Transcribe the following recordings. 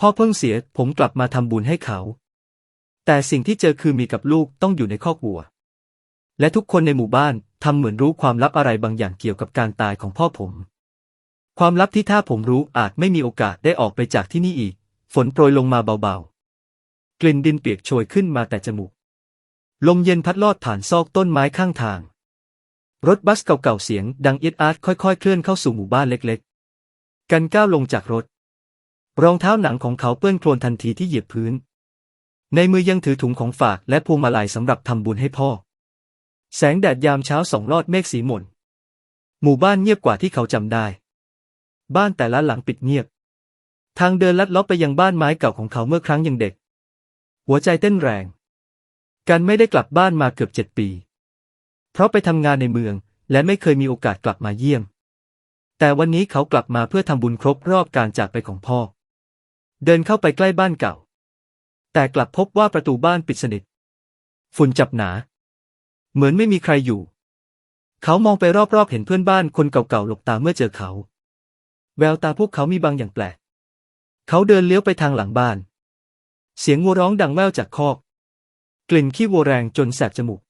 พ่อเพิ่งเสียผมกลับมาทำบุญให้เขา แต่สิ่งที่เจอคือมีกับลูกต้องอยู่ในคอกวัว และทุกคนในหมู่บ้านทำเหมือนรู้ความลับอะไรบางอย่างเกี่ยวกับการตายของพ่อผม ความลับที่ถ้าผมรู้อาจไม่มีโอกาสได้ออกไปจากที่นี่อีก ฝนโปรยลงมาเบาๆ กลิ่นดินเปียกโชยขึ้นมาแต่จมูก ลมเย็นพัดลอดผ่านซอกต้นไม้ข้างทาง รถบัสเก่าๆเสียงดังเอิดอาร์ตค่อยๆ เคลื่อนเข้าสู่หมู่บ้านเล็กๆ กันก้าวลงจากรถ รองเท้าหนังของเขาเปื้อนโคลนทันทีที่เหยียบพื้น ในมือยังถือถุงของฝากและพวงมาลัยสำหรับทำบุญให้พ่อ แสงแดดยามเช้าส่องลอดเมฆสีหม่น หมู่บ้านเงียบกว่าที่เขาจำได้ บ้านแต่ละหลังปิดเงียบ ทางเดินลัดเลาะไปยังบ้านไม้เก่าของเขาเมื่อครั้งยังเด็ก หัวใจเต้นแรง กันไม่ได้กลับบ้านมาเกือบเจ็ดปี เพราะไปทำงานในเมืองและไม่เคยมีโอกาสกลับมาเยี่ยม แต่วันนี้เขากลับมาเพื่อทำบุญครบรอบการจากไปของพ่อ เดินเข้าไปใกล้บ้านเก่า แต่กลับพบว่าประตูบ้านปิดสนิท ฝุ่นจับหนา เหมือนไม่มีใครอยู่ เขามองไปรอบๆเห็นเพื่อนบ้านคนเก่าๆหลบตาเมื่อเจอเขา แววตาพวกเขามีบางอย่างแปลก เขาเดินเลี้ยวไปทางหลังบ้าน เสียงวัวร้องดังแว่วจากคอก กลิ่นขี้วัวแรงจนแสบจมูก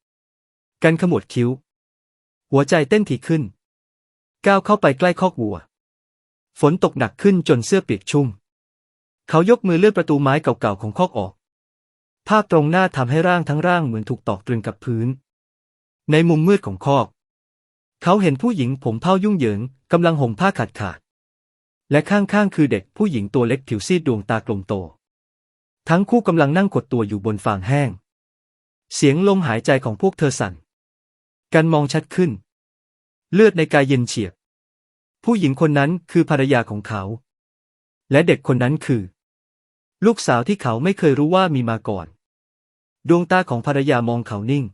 กันขมวดคิ้ว หัวใจเต้นถี่ขึ้น ก้าวเข้าไปใกล้คอกวัว ฝนตกหนักขึ้นจนเสื้อเปียกชุ่ม เขายกมือเลื่อนประตูไม้เก่าๆของคอกออก ภาพตรงหน้าทำให้ร่างทั้งร่างเหมือนถูกตอกตรึงกับพื้น ในมุมมืดของคอก เขาเห็นผู้หญิงผมเผ้ายุ่งเหยิงกำลังห่มผ้าขาดขาด และข้างๆคือเด็กผู้หญิงตัวเล็กผิวซีดดวงตากลมโต ทั้งคู่กำลังนั่งกดตัวอยู่บนฟางแห้ง เสียงลมหายใจของพวกเธอสั่น กันมองชัดขึ้น เลือดในกายเย็นเฉียบ ผู้หญิงคนนั้นคือภรรยาของเขา และเด็กคนนั้นคือ ลูกสาวที่เขาไม่เคยรู้ว่ามีมาก่อน ดวงตาของภรรยามองเขานิ่ง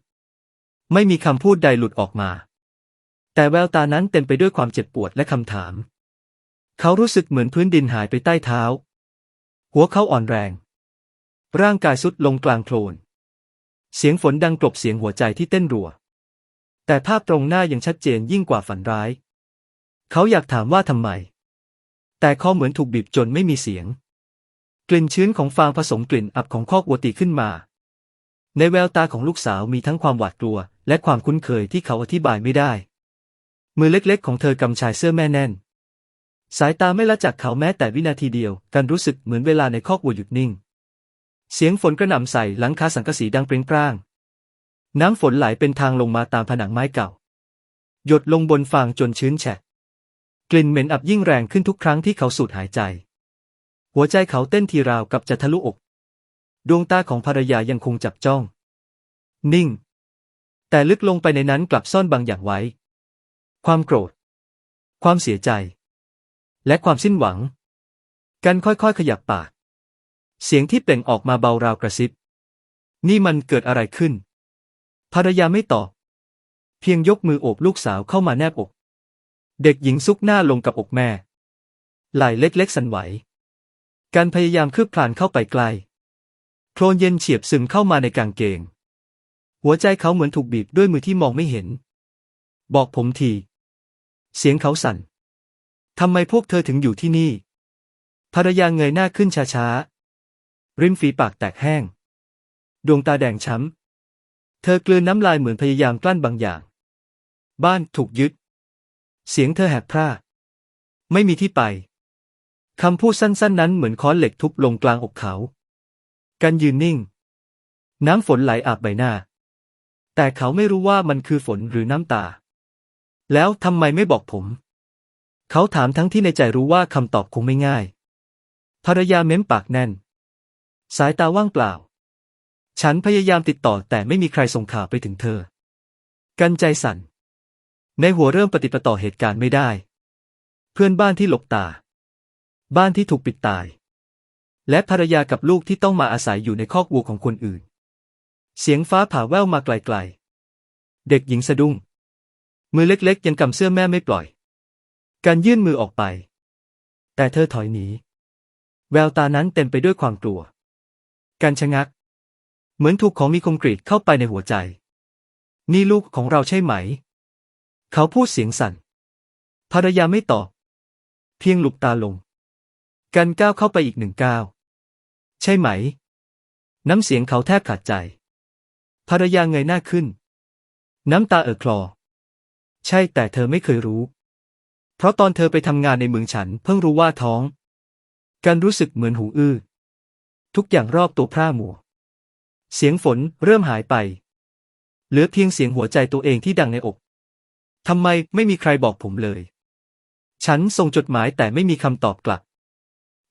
ไม่มีคำพูดใดหลุดออกมา แต่แววตานั้นเต็มไปด้วยความเจ็บปวดและคำถาม เขารู้สึกเหมือนพื้นดินหายไปใต้เท้า หัวเขาอ่อนแรง ร่างกายสุดลงกลางโคลน เสียงฝนดังกลบเสียงหัวใจที่เต้นรัว แต่ภาพตรงหน้ายังชัดเจนยิ่งกว่าฝันร้าย เขาอยากถามว่าทำไม แต่คอเหมือนถูกบีบจนไม่มีเสียง กลิ่นชื้นของฟางผสมกลิ่นอับของคอกวัวตีขึ้นมา ในแววตาของลูกสาวมีทั้งความหวาดกลัว และความคุ้นเคยที่เขาอธิบายไม่ได้ มือเล็กๆ ของเธอกำชายเสื้อแม่แน่น สายตาไม่ละจากเขาแม้แต่วินาทีเดียว กันรู้สึกเหมือนเวลาในคอกวัวหยุดนิ่ง เสียงฝนกระหน่ำใส่หลังคาสังกะสีดังเปร่งปร้าง น้ำฝนไหลเป็นทางลงมาตามผนังไม้เก่า หยดลงบนฟางจนชื้นแฉะ กลิ่นเหม็นอับยิ่งแรงขึ้นทุกครั้งที่เขาสูดหายใจ หัวใจเขาเต้นทีราวกับจะทะลุอก ดวงตาของภรรยายังคงจับจ้อง นิ่ง แต่ลึกลงไปในนั้นกลับซ่อนบางอย่างไว้ ความโกรธ ความเสียใจ และความสิ้นหวัง กันค่อยๆขยับปาก เสียงที่เปล่งออกมาเบาราวกระซิบ นี่มันเกิดอะไรขึ้น ภรรยาไม่ตอบ เพียงยกมือโอบลูกสาวเข้ามาแนบอก เด็กหญิงซุกหน้าลงกับอกแม่ไหล่เล็กๆสั่นไหว การพยายามคืบคลานเข้าไปใกล โคลนเย็นเฉียบซึมเข้ามาในกางเกง หัวใจเขาเหมือนถูกบีบด้วยมือที่มองไม่เห็น บอกผมที เสียงเขาสั่น ทำไมพวกเธอถึงอยู่ที่นี่ ภรรยาเงยหน้าขึ้นช้าๆ ริมฝีปากแตกแห้ง ดวงตาแดงช้ำ เธอกลืนน้ำลายเหมือนพยายามกลั้นบางอย่าง บ้านถูกยึด เสียงเธอแหบพร่า ไม่มีที่ไป คำพูดสั้นๆ นั้นเหมือนค้อนเหล็กทุบลงกลางอกเขา กันยืนนิ่ง น้ำฝนไหลอาบใบหน้า แต่เขาไม่รู้ว่ามันคือฝนหรือน้ำตา แล้วทำไมไม่บอกผม เขาถามทั้งที่ในใจรู้ว่าคำตอบคงไม่ง่าย ภรรยาเม้มปากแน่น สายตาว่างเปล่า ฉันพยายามติดต่อแต่ไม่มีใครส่งข่าวไปถึงเธอ กันใจสั่น ในหัวเริ่มปฏิปต่อเหตุการณ์ไม่ได้ เพื่อนบ้านที่หลบตา บ้านที่ถูกปิดตาย และภรรยากับลูกที่ต้องมาอาศัยอยู่ในคอกวัวของคนอื่น เสียงฟ้าผ่าแว่วมาไกลๆ เด็กหญิงสะดุ้ง มือเล็กๆ ยังกำเสื้อแม่ไม่ปล่อย การยื่นมือออกไป แต่เธอถอยหนี แววตานั้นเต็มไปด้วยความกลัว การชะงัก เหมือนถูกของมีคมกรีดเข้าไปในหัวใจ นี่ลูกของเราใช่ไหม เขาพูดเสียงสั่นภรรยาไม่ตอบ เพียงหลุบตาลง กันก้าวเข้าไปอีกหนึ่งก้าว ใช่ไหม น้ำเสียงเขาแทบขาดใจ ภรรยาเงยหน้าขึ้น น้ำตาเอ่อคลอ ใช่แต่เธอไม่เคยรู้ เพราะตอนเธอไปทำงานในเมืองฉันเพิ่งรู้ว่าท้องการรู้สึกเหมือนหูอื้อ ทุกอย่างรอบตัวพร่ามัว เสียงฝนเริ่มหายไป เหลือเพียงเสียงหัวใจตัวเองที่ดังในอกทำไมไม่มีใครบอกผมเลย ฉันส่งจดหมายแต่ไม่มีคำตอบกลับ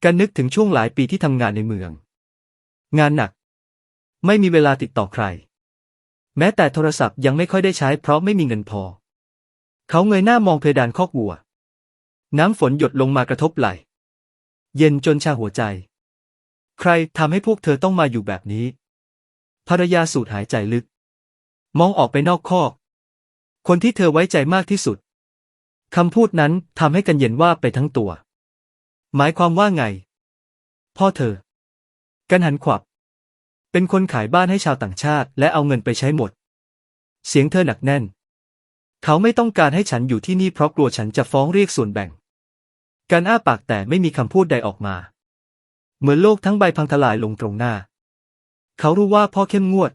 การนึกถึงช่วงหลายปีที่ทำงานในเมือง งานหนัก ไม่มีเวลาติดต่อใคร แม้แต่โทรศัพท์ยังไม่ค่อยได้ใช้เพราะไม่มีเงินพอ เขาเงยหน้ามองเพดานคอกวัว น้ำฝนหยดลงมากระทบไหล เย็นจนชาหัวใจ ใครทำให้พวกเธอต้องมาอยู่แบบนี้ ภรรยาสูดหายใจลึก มองออกไปนอกคอก คนที่เธอไว้ใจมากที่สุดคำพูดนั้นทำให้กันเย็นว่าไปทั้งตัว หมายความว่าไง พ่อเธอ กันหันขวับ เป็นคนขายบ้านให้ชาวต่างชาติ และเอาเงินไปใช้หมด เสียงเธอหนักแน่น เขาไม่ต้องการให้ฉันอยู่ที่นี่เพราะกลัวฉันจะฟ้องเรียกส่วนแบ่ง การอ้าปากแต่ไม่มีคำพูดใดออกมา เหมือนโลกทั้งใบพังทลายลงตรงหน้า เขารู้ว่าพ่อเข้มงวด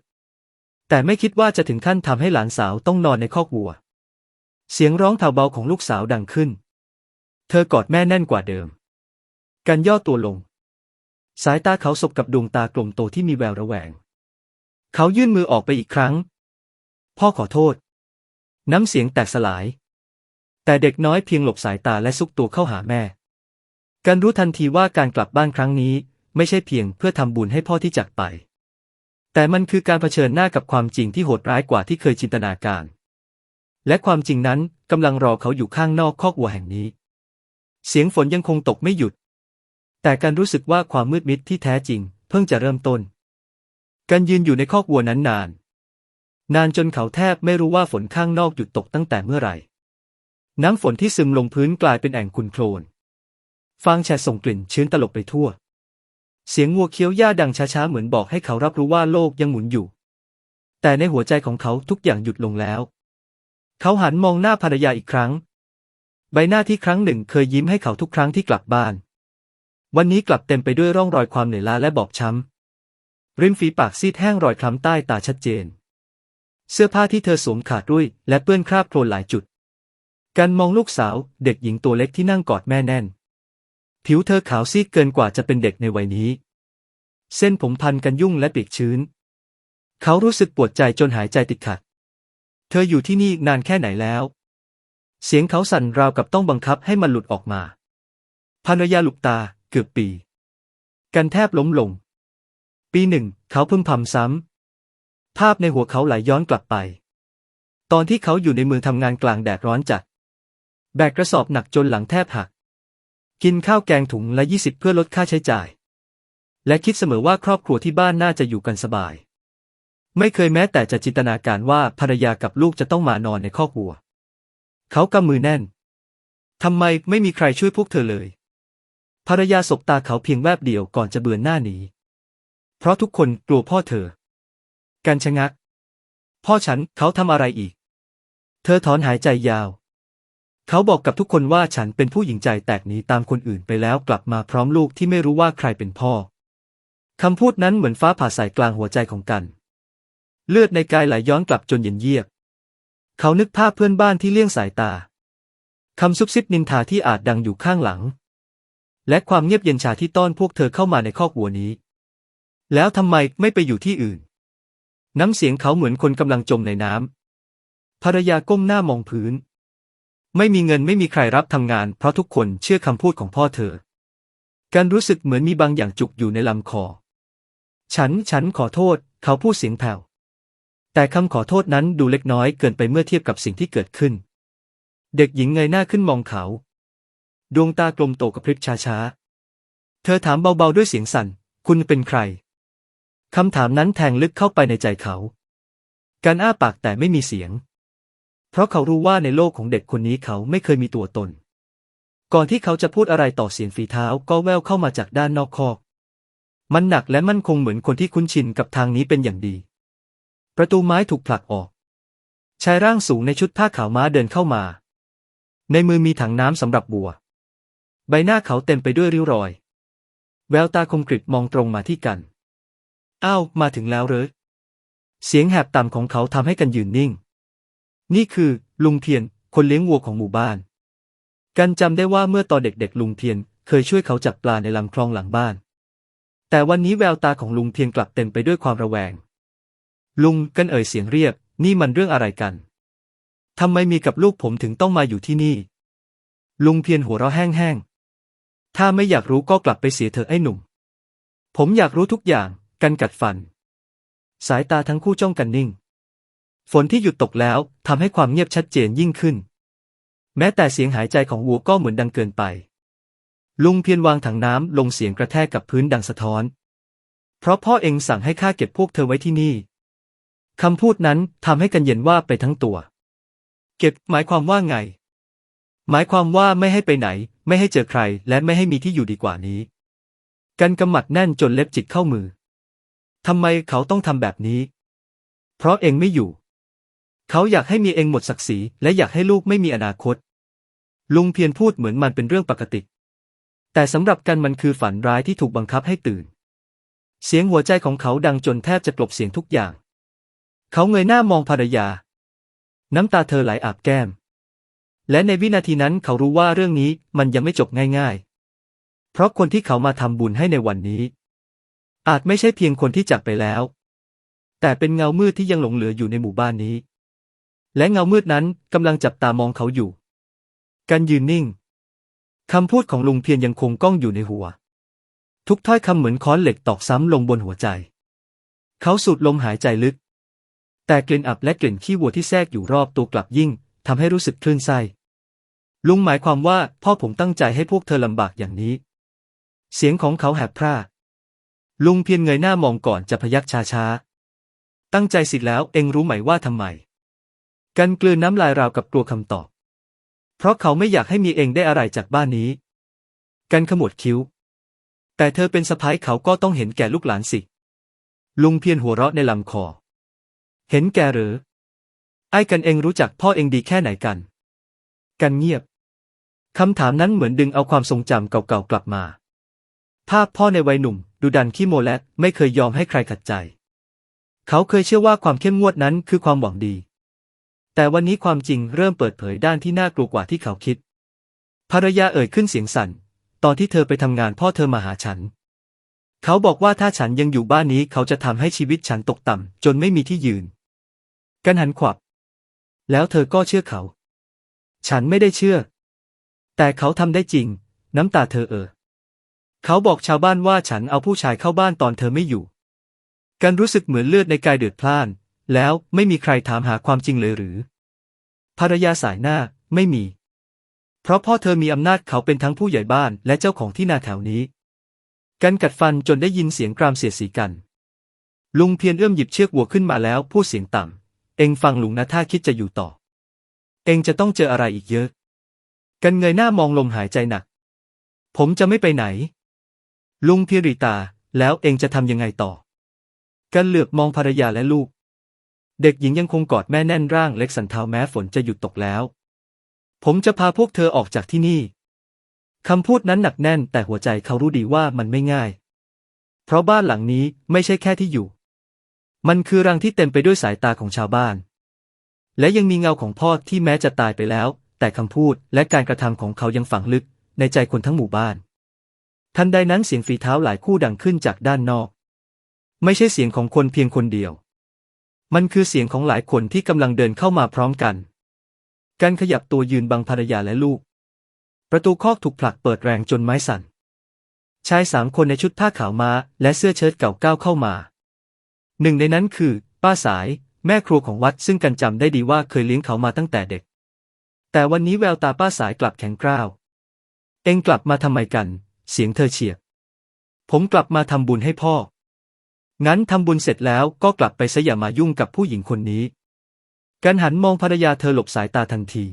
แต่ไม่คิดว่าจะถึงขั้นทำให้หลานสาวต้องนอนในคอกวัว เสียงร้องเท่าเบาของลูกสาวดังขึ้น เธอกอดแม่แน่นกว่าเดิม กันย่อตัวลง สายตาเขาสบกับดวงตากลมโตที่มีแววระแวง เขายื่นมือออกไปอีกครั้ง พ่อขอโทษ น้ำเสียงแตกสลาย แต่เด็กน้อยเพียงหลบสายตาและซุกตัวเข้าหาแม่กันรู้ทันทีว่าการกลับบ้านครั้งนี้ ไม่ใช่เพียงเพื่อทำบุญให้พ่อที่จากไป แต่มันคือการเผชิญหน้ากับความจริงที่โหดร้ายกว่าที่เคยจินตนาการ และความจริงนั้นกำลังรอเขาอยู่ข้างนอกคอกวัวแห่งนี้ เสียงฝนยังคงตกไม่หยุด แต่การรู้สึกว่าความมืดมิดที่แท้จริง เพิ่งจะเริ่มต้นการยืนอยู่ในคอกวัวนั้นนาน นานจนเขาแทบไม่รู้ว่าฝนข้างนอกหยุดตกตั้งแต่เมื่อไหร่ น้ำฝนที่ซึมลงพื้นกลายเป็นแอ่งขุ่นโคลน ฟางแฉส่งกลิ่นชื้นตลบไปทั่ว เสียงวัวเคี้ยวหญ้าดังช้าๆเหมือนบอกให้เขารับรู้ว่าโลกยังหมุนอยู่ แต่ในหัวใจของเขาทุกอย่างหยุดลงแล้ว เขาหันมองหน้าภรรยาอีกครั้ง ใบหน้าที่ครั้งหนึ่งเคยยิ้มให้เขาทุกครั้งที่กลับบ้าน วันนี้กลับเต็มไปด้วยร่องรอยความเหนื่อยล้าและบอบช้ำ ริมฝีปากซีดแห้งรอยคล้ำใต้ตาชัดเจน เสื้อผ้าที่เธอสวมขาดรุ่ยและเปื้อนคราบโคลนหลายจุด การมองลูกสาว เด็กหญิงตัวเล็กที่นั่งกอดแม่แน่น ผิวเธอขาวซีดเกินกว่าจะเป็นเด็กในวัยนี้ เส้นผมพันกันยุ่งและเปียกชื้น เขารู้สึกปวดใจจนหายใจติดขัด เธออยู่ที่นี่นานแค่ไหนแล้ว เสียงเขาสั่นราวกับต้องบังคับให้มันหลุดออกมาภรรยาลุกตา เกือบปี กันแทบล้มลง ปีหนึ่ง เขาพึมพำซ้ำ ภาพในหัวเขาไหลย้อนกลับไป ตอนที่เขาอยู่ในเมืองทำงานกลางแดดร้อนจัด แบกกระสอบหนักจนหลังแทบหัก กินข้าวแกงถุงละยี่สิบเพื่อลดค่าใช้จ่าย และคิดเสมอว่าครอบครัวที่บ้านน่าจะอยู่กันสบาย ไม่เคยแม้แต่จะจินตนาการว่าภรรยากับลูกจะต้องมานอนในคอกวัว เขากำมือแน่นทำไมไม่มีใครช่วยพวกเธอเลย ภรรยาสบตาเขาเพียงแวบเดียวก่อนจะเบือนหน้าหนี เพราะทุกคนกลัวพ่อเธอการชะงัก พ่อฉันเขาทำอะไรอีก เธอถอนหายใจยาว เขาบอกกับทุกคนว่าฉันเป็นผู้หญิงใจแตกหนีตามคนอื่นไปแล้วกลับมาพร้อมลูกที่ไม่รู้ว่าใครเป็นพ่อ คำพูดนั้นเหมือนฟ้าผ่าใส่กลางหัวใจของกัน เลือดในกายไหลย้อนกลับจนเย็นเยียบ เขานึกภาพเพื่อนบ้านที่เลี่ยงสายตาคำซุบซิบนินทาที่อาจดังอยู่ข้างหลัง และความเงียบเย็นชาที่ต้อนพวกเธอเข้ามาในคอกวัวนี้ แล้วทำไมไม่ไปอยู่ที่อื่น น้ำเสียงเขาเหมือนคนกำลังจมในน้ำภรรยาก้มหน้ามองพื้น ไม่มีเงินไม่มีใครรับทำงาน เพราะทุกคนเชื่อคำพูดของพ่อเธอ การรู้สึกเหมือนมีบางอย่างจุกอยู่ในลำคอ ฉันฉันขอโทษ เขาพูดเสียงแผ่วแต่คำขอโทษนั้นดูเล็กน้อยเกินไปเมื่อเทียบกับสิ่งที่เกิดขึ้น เด็กหญิงเงยหน้าขึ้นมองเขา ดวงตากลมโตกับพริบช้าๆ เธอถามเบาๆด้วยเสียงสั่น คุณเป็นใคร คำถามนั้นแทงลึกเข้าไปในใจเขา การอ้าปากแต่ไม่มีเสียง เพราะเขารู้ว่าในโลกของเด็กคนนี้เขาไม่เคยมีตัวตน ก่อนที่เขาจะพูดอะไรต่อเสียงฝีเท้าก็แว่วเข้ามาจากด้านนอกคอก มันหนักและมั่นคงเหมือนคนที่คุ้นชินกับทางนี้เป็นอย่างดี ประตูไม้ถูกผลักออก ชายร่างสูงในชุดผ้าขาวม้าเดินเข้ามา ในมือมีถังน้ำสำหรับบัว ใบหน้าเขาเต็มไปด้วยริ้วรอย แววตาคมกริบมองตรงมาที่กัน อ้าว มาถึงแล้วเหรอเสียงแหบต่ำของเขาทำให้กันยืนนิ่ง นี่คือ ลุงเทียน คนเลี้ยงวัวของหมู่บ้าน กันจำได้ว่าเมื่อตอนเด็กๆ ลุงเทียนเคยช่วยเขาจับปลาในลำคลองหลังบ้าน แต่วันนี้แววตาของลุงเทียนกลับเต็มไปด้วยความระแวง ลุงกันเอ่ยเสียงเรียก นี่มันเรื่องอะไรกันทำไมมีกับลูกผมถึงต้องมาอยู่ที่นี่ ลุงเพียนหัวเราะแห้งๆ ถ้าไม่อยากรู้ก็กลับไปเสียเถอะไอ้หนุ่ม ผมอยากรู้ทุกอย่าง กันกัดฟัน สายตาทั้งคู่จ้องกันนิ่ง ฝนที่หยุดตกแล้วทำให้ความเงียบชัดเจนยิ่งขึ้น แม้แต่เสียงหายใจของวัวก็เหมือนดังเกินไป ลุงเพียนวางถังน้ำลงเสียงกระแทกกับพื้นดังสะท้อน เพราะพ่อเองสั่งให้ข้าเก็บพวกเธอไว้ที่นี่คำพูดนั้นทำให้กันเย็นว่าไปทั้งตัว เก็บหมายความว่าไง หมายความว่าไม่ให้ไปไหน ไม่ให้เจอใคร และไม่ให้มีที่อยู่ดีกว่านี้ กันกำมัดแน่นจนเล็บจิกเข้ามือทำไมเขาต้องทำแบบนี้ เพราะเองไม่อยู่ เขาอยากให้มีเองหมดศักดิ์ศรีและอยากให้ลูกไม่มีอนาคต ลุงเพียรพูดเหมือนมันเป็นเรื่องปกติ แต่สำหรับกันมันคือฝันร้ายที่ถูกบังคับให้ตื่น เสียงหัวใจของเขาดังจนแทบจะกลบเสียงทุกอย่าง เขาเงยหน้ามองภรรยา น้ำตาเธอไหลอาบแก้ม และในวินาทีนั้นเขารู้ว่าเรื่องนี้มันยังไม่จบง่ายๆ เพราะคนที่เขามาทำบุญให้ในวันนี้ อาจไม่ใช่เพียงคนที่จากไปแล้ว แต่เป็นเงามืดที่ยังหลงเหลืออยู่ในหมู่บ้านนี้ และเงามืดนั้นกำลังจับตามองเขาอยู่ กันยืนนิ่งคำพูดของลุงเพียรยังคงก้องอยู่ในหัว ทุกถ้อยคำเหมือนค้อนเหล็กตอกซ้ำลงบนหัวใจ เขาสูดลมหายใจลึก แต่กลิ่นอับและกลิ่นขี้วัวที่แทรกอยู่รอบตัวกลับยิ่งทำให้รู้สึกคลื่นไส้ ลุงหมายความว่าพ่อผมตั้งใจให้พวกเธอลำบากอย่างนี้ เสียงของเขาแหบพร่า ลุงเพียรเงยหน้ามองก่อนจะพยักช้าช้าตั้งใจสิแล้วเองรู้ไหมว่าทำไม กันกลืนน้ำลายราวกับกลัวคำตอบ เพราะเขาไม่อยากให้มีเองได้อะไรจากบ้านนี้ กันขมวดคิ้ว แต่เธอเป็นสะพ้ายเขาก็ต้องเห็นแก่ลูกหลานสิ ลุงเพียรหัวเราะในลำคอ เห็นแก่หรือ ไอ้กันเองรู้จักพ่อเองดีแค่ไหนกัน กันเงียบ คำถามนั้นเหมือนดึงเอาความทรงจำเก่าๆกลับมา ภาพพ่อในวัยหนุ่ม ดูดันขี้โมและไม่เคยยอมให้ใครขัดใจ เขาเคยเชื่อว่าความเข้มงวดนั้นคือความหวังดี แต่วันนี้ความจริงเริ่มเปิดเผยด้านที่น่ากลัวกว่าที่เขาคิด ภรรยาเอ่ยขึ้นเสียงสั่น ตอนที่เธอไปทำงานพ่อเธอมาหาฉัน เขาบอกว่าถ้าฉันยังอยู่บ้านนี้เขาจะทำให้ชีวิตฉันตกต่ำจนไม่มีที่ยืน กันหันขวับ แล้วเธอก็เชื่อเขา ฉันไม่ได้เชื่อ แต่เขาทำได้จริง น้ำตาเธอเออ เขาบอกชาวบ้านว่าฉันเอาผู้ชายเข้าบ้านตอนเธอไม่อยู่ กันรู้สึกเหมือนเลือดในกายเดือดพล่าน แล้วไม่มีใครถามหาความจริงเลยหรือ ภรรยาสายหน้าไม่มี เพราะพ่อเธอมีอำนาจเขาเป็นทั้งผู้ใหญ่บ้านและเจ้าของที่นาแถวนี้ กันกัดฟันจนได้ยินเสียงกรามเสียดสีกัน ลุงเพียรเอื้อมหยิบเชือกวัวขึ้นมาแล้วพูดเสียงต่ำเองฟังลุงนะถ้าคิดจะอยู่ต่อ เองจะต้องเจออะไรอีกเยอะ กันเงยหน้ามองลมหายใจหนัก ผมจะไม่ไปไหน ลุงพิริตา แล้วเองจะทำยังไงต่อ กันเหลือบมองภรรยาและลูก เด็กหญิงยังคงกอดแม่แน่นร่างเล็กสันเทาแม้ฝนจะหยุดตกแล้ว ผมจะพาพวกเธอออกจากที่นี่คำพูดนั้นหนักแน่นแต่หัวใจเขารู้ดีว่ามันไม่ง่าย เพราะบ้านหลังนี้ไม่ใช่แค่ที่อยู่ มันคือรังที่เต็มไปด้วยสายตาของชาวบ้าน และยังมีเงาของพ่อที่แม้จะตายไปแล้ว แต่คำพูดและการกระทำของเขายังฝังลึกในใจคนทั้งหมู่บ้าน ทันใดนั้นเสียงฝีเท้าหลายคู่ดังขึ้นจากด้านนอก ไม่ใช่เสียงของคนเพียงคนเดียว มันคือเสียงของหลายคนที่กำลังเดินเข้ามาพร้อมกัน การขยับตัวยืนบังภรรยาและลูก ประตูคอกถูกผลักเปิดแรงจนไม้สั่น ชายสามคนในชุดผ้าขาวมาและเสื้อเชิ้ตเก่าก้าวเข้ามา หนึ่งในนั้นคือ ป้าสาย แม่ครัวของวัดซึ่งกันจำได้ดีว่าเคยเลี้ยงเขามาตั้งแต่เด็ก แต่วันนี้แววตาป้าสายกลับแข็งกร้าว เองกลับมาทำไมกัน เสียงเธอเฉียบ ผมกลับมาทำบุญให้พ่อ งั้นทำบุญเสร็จแล้วก็กลับไปซะอย่ามายุ่งกับผู้หญิงคนนี้ กันหันมองภรรยาเธอหลบสายตาทันที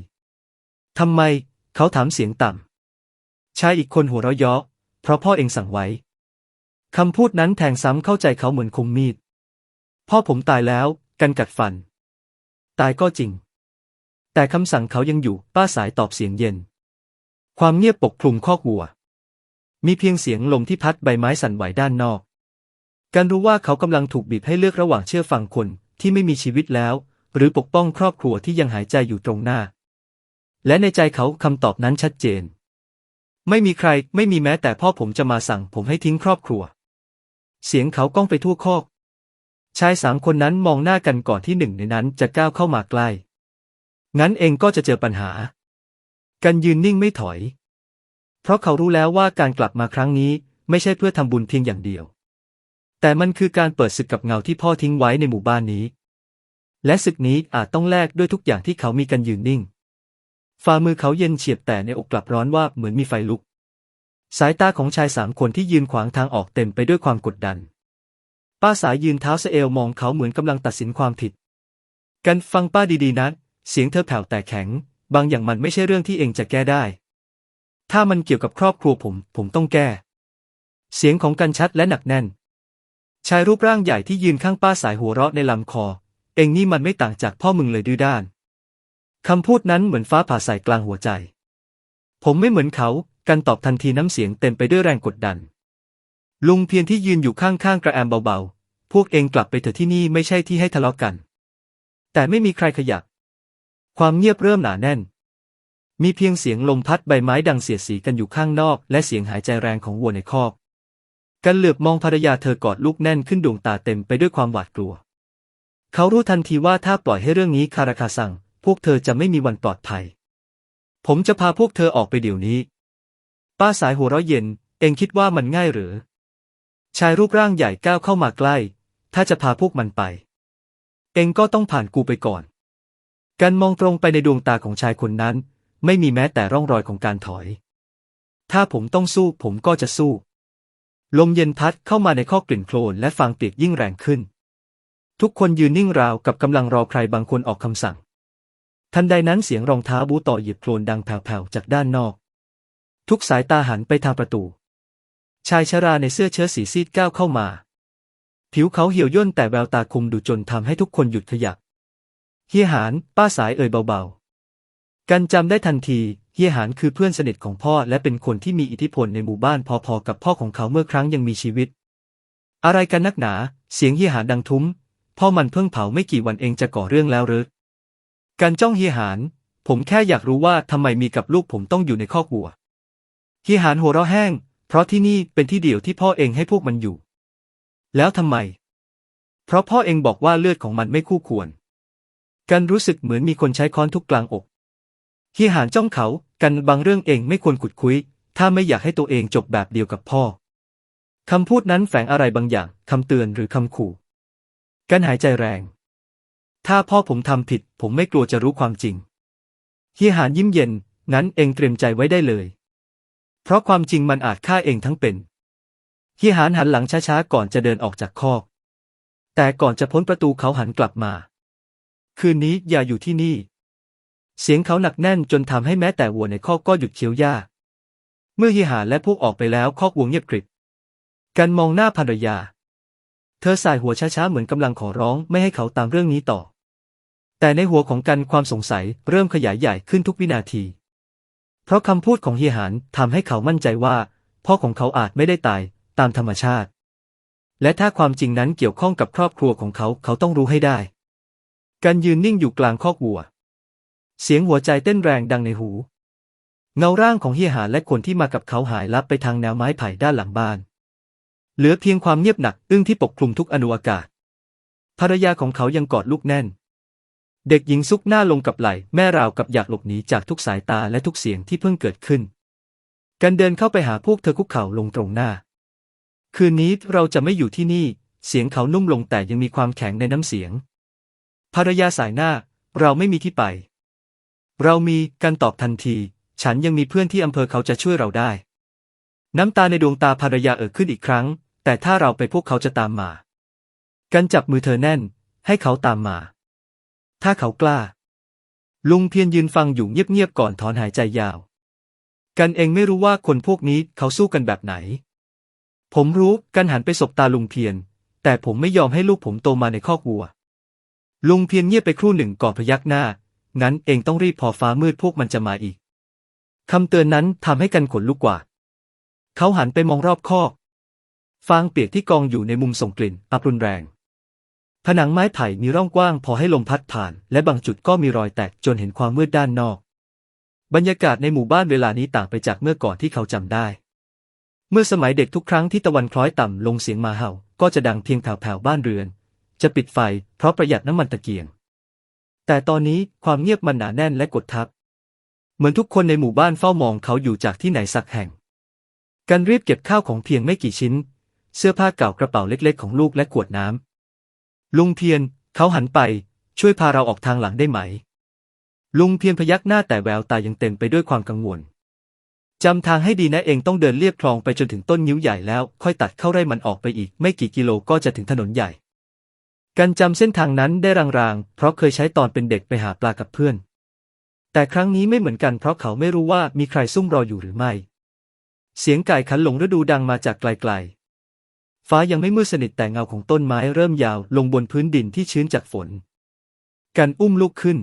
ทำไม เขาถามเสียงต่ำ ชายอีกคนหัวเราะเยาะ เพราะพ่อเองสั่งไว้ คำพูดนั้นแทงซ้ำเข้าใจเขาเหมือนคมมีด พ่อผมตายแล้ว กันกัดฟัน ตายก็จริง แต่คำสั่งเขายังอยู่ ป้าสายตอบเสียงเย็น ความเงียบปกคลุมคอกวัว มีเพียงเสียงลมที่พัดใบไม้สั่นไหวด้านนอกกันรู้ว่าเขากำลังถูกบีบให้เลือกระหว่างเชื่อฟังคนที่ไม่มีชีวิตแล้ว หรือปกป้องครอบครัวที่ยังหายใจอยู่ตรงหน้า และในใจเขาคำตอบนั้นชัดเจน ไม่มีใครไม่มีแม้แต่พ่อผมจะมาสั่งผมให้ทิ้งครอบครัว เสียงเขาก้องไปทั่วคอกชายสามคนนั้นมองหน้ากันก่อนที่หนึ่งในนั้นจะก้าวเข้ามาใกล้ งั้นเองก็จะเจอปัญหา กันยืนนิ่งไม่ถอย เพราะเขารู้แล้วว่าการกลับมาครั้งนี้ไม่ใช่เพื่อทำบุญเพียงอย่างเดียว แต่มันคือการเปิดศึกกับเงาที่พ่อทิ้งไว้ในหมู่บ้านนี้ และศึกนี้อาจต้องแลกด้วยทุกอย่างที่เขามีกันยืนนิ่ง ฝ่ามือเขาเย็นเฉียบแต่ในอกกลับร้อนว่าเหมือนมีไฟลุก สายตาของชายสามคนที่ยืนขวางทางออกเต็มไปด้วยความกดดัน ป้าสายยืนเท้าสเอวมองเขาเหมือนกำลังตัดสินความผิด กันฟังป้าดีๆนะ เสียงเธอแผ่วแต่แข็ง บางอย่างมันไม่ใช่เรื่องที่เองจะแก้ได้ ถ้ามันเกี่ยวกับครอบครัวผม ผมต้องแก้ เสียงของกันชัดและหนักแน่น ชายรูปร่างใหญ่ที่ยืนข้างป้าสายหัวเราะในลำคอ เองนี่มันไม่ต่างจากพ่อมึงเลยดื้อด้านคำพูดนั้นเหมือนฟ้าผ่าใส่กลางหัวใจ ผมไม่เหมือนเขา กันตอบทันทีน้ำเสียงเต็มไปด้วยแรงกดดัน ลุงเพียรที่ยืนอยู่ข้างๆกระแอมเบาๆ พวกเองกลับไปเถอะที่นี่ไม่ใช่ที่ให้ทะเลาะกัน แต่ไม่มีใครขยับ ความเงียบเริ่มหนาแน่น มีเพียงเสียงลมพัดใบไม้ดังเสียดสีกันอยู่ข้างนอก และเสียงหายใจแรงของวัวในคอก กันเหลือบมองภรรยาเธอกอดลูกแน่นขึ้นดวงตาเต็มไปด้วยความหวาดกลัว เขารู้ทันทีว่าถ้าปล่อยให้เรื่องนี้คาราคาสั่ง พวกเธอจะไม่มีวันปลอดภัย ผมจะพาพวกเธอออกไปเดี๋ยวนี้ ป้าสายหัวเราะเย็น เองคิดว่ามันง่ายหรือ ชายรูปร่างใหญ่ก้าวเข้ามาใกล้ ถ้าจะพาพวกมันไป เองก็ต้องผ่านกูไปก่อน กันมองตรงไปในดวงตาของชายคนนั้น ไม่มีแม้แต่ร่องรอยของการถอย ถ้าผมต้องสู้ผมก็จะสู้ ลมเย็นพัดเข้ามาในข้อกลิ่นโคลนและฟางเปียกยิ่งแรงขึ้น ทุกคนยืนนิ่งราวกับกำลังรอใครบางคนออกคำสั่ง ทันใดนั้นเสียงรองเท้าบูต่อเหยียบโคลนดังแผ่วๆจากด้านนอก ทุกสายตาหันไปทางประตู ชายชราในเสื้อเชิ้ตสีซีดก้าวเข้ามา ผิวเขาเหี่ยวย่นแต่แววตาคมดูจนทำให้ทุกคนหยุดขยับ เฮียหาน ป้าสายเอ่ยเบาๆ กันจำได้ทันทีเฮียหานคือเพื่อนสนิทของพ่อและเป็นคนที่มีอิทธิพลในหมู่บ้านพอๆกับพ่อของเขาเมื่อครั้งยังมีชีวิต อะไรกันนักหนา เสียงเฮียหานดังทุ้ม พ่อมันเพิ่งเผาไม่กี่วันเองจะก่อเรื่องแล้วหรือกันจ้องเฮียหาน ผมแค่อยากรู้ว่าทำไมมีกับลูกผมต้องอยู่ในคอกวัวเฮียหานหัวเราะแห้ง เพราะที่นี่เป็นที่เดียวที่พ่อเองให้พวกมันอยู่ แล้วทำไม เพราะพ่อเองบอกว่าเลือดของมันไม่คู่ควร กันรู้สึกเหมือนมีคนใช้ค้อนทุกกลางอกฮีหานจ้องเขา กันบางเรื่องเองไม่ควรขุดคุย ถ้าไม่อยากให้ตัวเองจบแบบเดียวกับพ่อ คำพูดนั้นแฝงอะไรบางอย่าง คำเตือนหรือคำขู่ กันหายใจแรง ถ้าพ่อผมทำผิด ผมไม่กลัวจะรู้ความจริงฮีหานยิ้มเย็น งั้นเองเตรียมใจไว้ได้เลย เพราะความจริงมันอาจฆ่าเองทั้งเป็นฮีหานหันหลังช้าๆก่อนจะเดินออกจากคอก แต่ก่อนจะพ้นประตูเขาหันกลับมา คืนนี้อย่าอยู่ที่นี่ เสียงเขาหนักแน่นจนทำให้แม้แต่วัวในคอกก็หยุดเคี้ยวหญ้าเมื่อเฮียหานและพวกออกไปแล้วคอกวัวเงียบกริบ กันมองหน้าภรรยา เธอสายหัวช้าๆเหมือนกำลังขอร้องไม่ให้เขาตามเรื่องนี้ต่อ แต่ในหัวของกันความสงสัยเริ่มขยายใหญ่ขึ้นทุกวินาที เพราะคำพูดของเฮียหานทำให้เขามั่นใจว่า พ่อของเขาอาจไม่ได้ตายตามธรรมชาติ และถ้าความจริงนั้นเกี่ยวข้องกับครอบครัวของเขาเขาต้องรู้ให้ได้ กันยืนนิ่งอยู่กลางคอกวัว เสียงหัวใจเต้นแรงดังในหู เงาร่างของเฮียหานและคนที่มากับเขาหายลับไปทางแนวไม้ไผ่ด้านหลังบ้าน เหลือเพียงความเงียบหนักอึ้งที่ปกคลุมทุกอนุอากาศ ภรรยาของเขายังกอดลูกแน่น เด็กหญิงซุกหน้าลงกับไหล่แม่ราวกับอยากหลบหนีจากทุกสายตาและทุกเสียงที่เพิ่งเกิดขึ้น กันเดินเข้าไปหาพวกเธอคุกเข่าลงตรงหน้า คืนนี้เราจะไม่อยู่ที่นี่ เสียงเขานุ่มลงแต่ยังมีความแข็งในน้ำเสียง ภรรยาสายหน้า เราไม่มีที่ไป เรามีกันตอบทันที ฉันยังมีเพื่อนที่อำเภอเขาจะช่วยเราได้ น้ำตาในดวงตาภรรยาเอ่อขึ้นอีกครั้ง แต่ถ้าเราไปพวกเขาจะตามมา กันจับมือเธอแน่น ให้เขาตามมา ถ้าเขากล้า ลุงเพียรยืนฟังอยู่เงียบๆก่อนถอนหายใจยาว กันเองไม่รู้ว่าคนพวกนี้เขาสู้กันแบบไหน ผมรู้กันหันไปสบตาลุงเพียรแต่ผมไม่ยอมให้ลูกผมโตมาในคอกวัว ลุงเพียรเงียบไปครู่หนึ่งก่อนพยักหน้า งั้นเองต้องรีบพอฟ้ามืดพวกมันจะมาอีก คำเตือนนั้นทำให้กันขนลุกกว่า เขาหันไปมองรอบคอก ฟางเปียกที่กองอยู่ในมุมส่งกลิ่นอับรุนแรง ผนังไม้ไผ่มีร่องกว้างพอให้ลมพัดผ่าน และบางจุดก็มีรอยแตกจนเห็นความมืดด้านนอก บรรยากาศในหมู่บ้านเวลานี้ต่างไปจากเมื่อก่อนที่เขาจำได้ เมื่อสมัยเด็กทุกครั้งที่ตะวันคล้อยต่ำลงเสียงมาเห่า ก็จะดังเพียงแผ่วบ้านเรือน จะปิดไฟเพราะประหยัดน้ำมันตะเกียง แต่ตอนนี้ความเงียบมันหนาแน่นและกดทับ เหมือนทุกคนในหมู่บ้านเฝ้ามองเขาอยู่จากที่ไหนสักแห่ง กันรีบเก็บข้าวของเพียงไม่กี่ชิ้น เสื้อผ้าเก่ากระเป๋าเล็กๆ ของลูกและขวดน้ำลุงเพียรเขาหันไป ช่วยพาเราออกทางหลังได้ไหม ลุงเพียรพยักหน้าแต่แววตายังเต็มไปด้วยความกังวลจำทางให้ดีนะเองต้องเดินเลียบคลองไปจนถึงต้นนิ้วใหญ่แล้ว ค่อยตัดเข้าไร่มันออกไปอีก ไม่กี่กิโลก็จะถึงถนนใหญ่ กันจำเส้นทางนั้นได้รางๆ เพราะเคยใช้ตอนเป็นเด็กไปหาปลากับเพื่อน แต่ครั้งนี้ไม่เหมือนกันเพราะเขาไม่รู้ว่ามีใครซุ่มรออยู่หรือไม่ เสียงไก่ขันหลงฤดูดังมาจากไกลๆ ฟ้ายังไม่มืดสนิทแต่เงาของต้นไม้เริ่มยาวลงบนพื้นดินที่ชื้นจากฝน กันอุ้มลูกขึ้น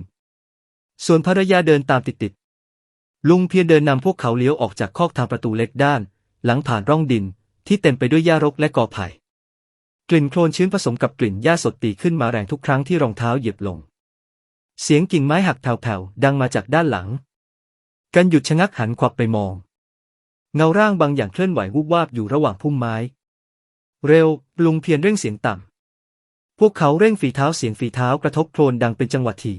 ส่วนภรรยาเดินตามติดๆ ลุงเพียรเดินนำพวกเขาเลี้ยวออกจากคอกทางประตูเล็กด้าน หลังผ่านร่องดินที่เต็มไปด้วยหญ้ารกและกอไผ่ ลิ่นโคลนชื้นผสมกับกลิ่นหญ้าสดตีขึ้นมาแรงทุกครั้งที่รองเท้าเหยียบลง เสียงกิ่งไม้หักแผ่วๆดังมาจากด้านหลัง กันหยุดชะงักหันขวับไปมอง เงาร่างบางอย่างเคลื่อนไหววูบวาบอยู่ระหว่างพุ่มไม้ เร็ว ลุงเพียรเร่งเสียงต่ำ พวกเขาเร่งฝีเท้าเสียงฝีเท้ากระทบโคลนดังเป็นจังหวะที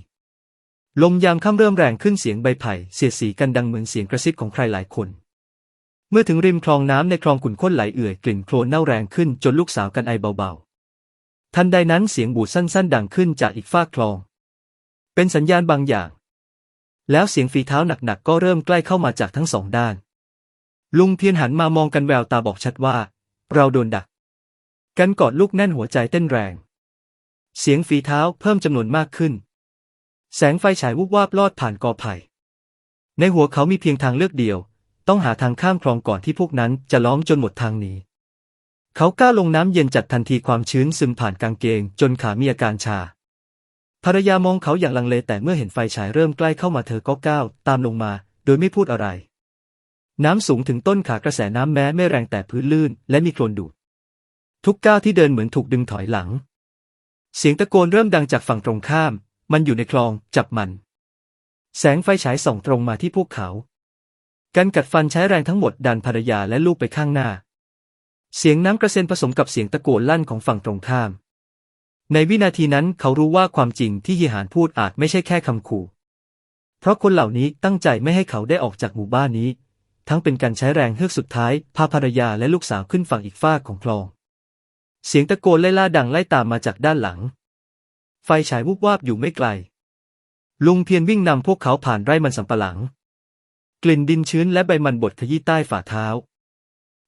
ลมยามค่ำเริ่มแรงขึ้นเสียงใบไผ่เสียดสีกันดังเหมือนเสียงกระซิบของใครหลายคน เมื่อถึงริมคลองน้ำในคลองขุ่นข้นไหลเอื่อยกลิ่นโคลนเน่าแรงขึ้นจนลูกสาวกันไอเบาๆ ทันใดนั้นเสียงบูดสั้นๆ ดังขึ้นจากอีกฟากคลอง เป็นสัญญาณบางอย่าง แล้วเสียงฝีเท้าหนักๆ ก็เริ่มใกล้เข้ามาจากทั้งสองด้าน ลุงเพียรหันมามองกันแววตาบอกชัดว่า เราโดนดัก กันกอดลูกแน่นหัวใจเต้นแรง เสียงฝีเท้าเพิ่มจำนวนมากขึ้น แสงไฟฉายวุบวาบลอดผ่านกอไผ่ในหัวเขามีเพียงทางเลือกเดียว ต้องหาทางข้ามคลองก่อนที่พวกนั้นจะล้อมจนหมดทางหนีเขาก้าวลงน้ำเย็นจัดทันทีความชื้นซึมผ่านกางเกง จนขามีอาการชา ภรรยามองเขาอย่างลังเลแต่เมื่อเห็นไฟฉายเริ่มใกล้เข้ามาเธอก็ก้าวตามลงมา โดยไม่พูดอะไร น้ำสูงถึงต้นขากระแสน้ำแม้ไม่แรงแต่พื้นลื่น และมีโคลนดูด ทุกก้าวที่เดินเหมือนถูกดึงถอยหลัง เสียงตะโกนเริ่มดังจากฝั่งตรงข้าม มันอยู่ในคลอง จับมัน แสงไฟฉายส่องตรงมาที่พวกเขา กันกัดฟันใช้แรงทั้งหมดดันภรรยาและลูกไปข้างหน้า เสียงน้ำกระเซ็นผสมกับเสียงตะโกนลั่นของฝั่งตรงข้าม ในวินาทีนั้นเขารู้ว่าความจริงที่ฮิหานพูดอาจไม่ใช่แค่คำขู่ เพราะคนเหล่านี้ตั้งใจไม่ให้เขาได้ออกจากหมู่บ้านนี้ ทั้งเป็นการใช้แรงเฮือกสุดท้าย พาภรรยาและลูกสาวขึ้นฝั่งอีกฟากของคลอง เสียงตะโกนไล่ล่าดังไล่ตามมาจากด้านหลัง ไฟฉายวุบวาบอยู่ไม่ไกล ลุงเพียรวิ่งนำพวกเขาผ่านไร่มันสำปะหลัง กลิ่นดินชื้นและใบมันบดขยี้ใต้ฝ่าเท้า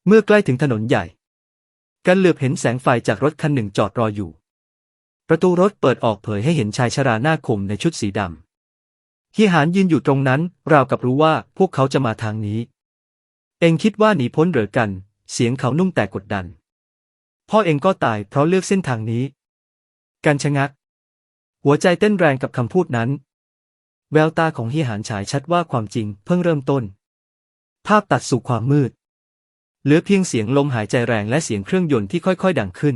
เมื่อใกล้ถึงถนนใหญ่ กันเหลือบเห็นแสงไฟจากรถคันหนึ่งจอดรออยู่ ประตูรถเปิดออกเผยให้เห็นชายชราหน้าคมในชุดสีดำฮิหานยืนอยู่ตรงนั้น ราวกับรู้ว่าพวกเขาจะมาทางนี้ เองคิดว่าหนีพ้นเหรือกัน เสียงเขานุ่มแต่กดดัน พ่อเองก็ตายเพราะเลือกเส้นทางนี้ กันชะงัก หัวใจเต้นแรงกับคำพูดนั้น แววตาของฮิหานฉายชัดว่าความจริงเพิ่งเริ่มต้น ภาพตัดสู่ความมืด เหลือเพียงเสียงลมหายใจแรงและเสียงเครื่องยนต์ที่ค่อยๆ ดังขึ้น